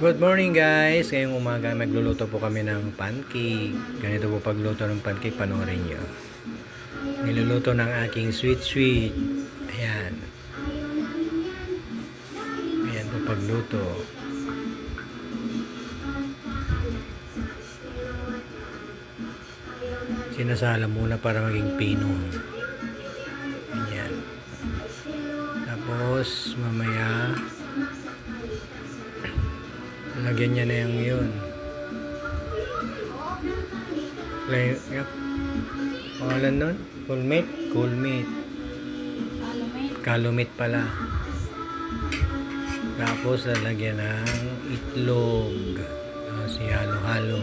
Good morning guys! Ngayong umaga magluluto po kami ng pancake. Ganito po pagluto ng pancake, panoorin nyo. Niluluto ng aking sweet sweet. Ayan. Ayan po pagluto. Sinasala muna para maging pinong. Ayan. Tapos mamaya Lagyan niya na yung yun. Play, yep. Pangalan nun? Coolmate? Coolmate. Calumate pala. Tapos lalagyan ng itlog. Tapos halo-halo.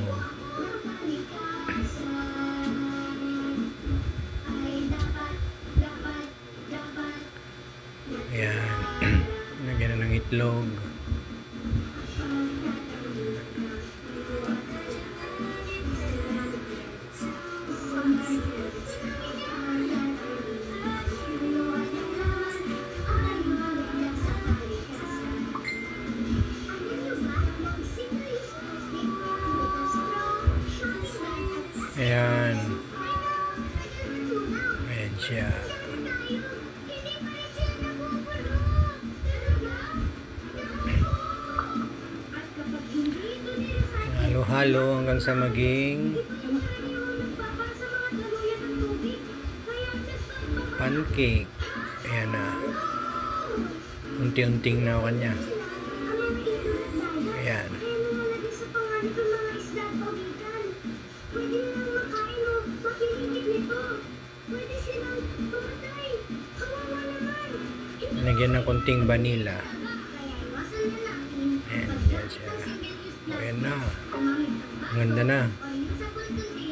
Ayan. Lagyan na ng itlog. Ayan. Ayan siya. Halo-halo hanggang sa maging pancake. Ayan na. Unti-unting na kanya. Lagyan ng konting vanilla. Ayan, yan siya. Ayan na. Ang Ganda na.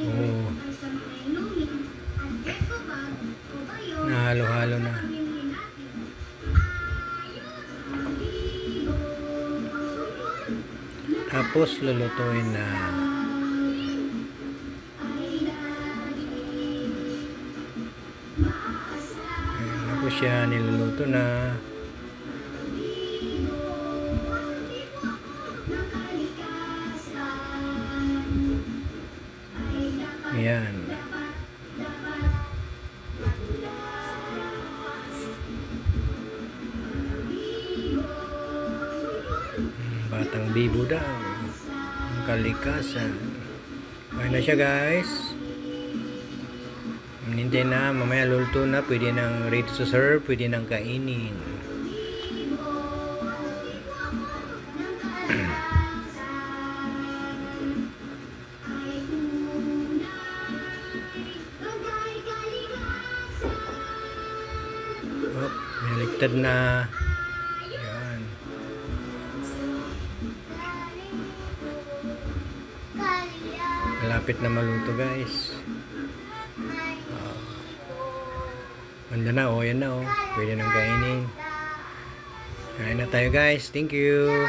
Oo. Nahalo-halo na. Tapos lulutuin na. Siya, niluluto na. Ayan. Batang bibo daw. Ang kalikasan. Okay na siya guys. Hindi na, mamaya luluto na. Pwede nang ready to serve, pwede nang kainin. Oh, baliktad na. Ayan. Malapit na maluto guys. Ganda na, oh, yan na, oh. Pwede nang kainin. Kain na tayo guys. Thank you.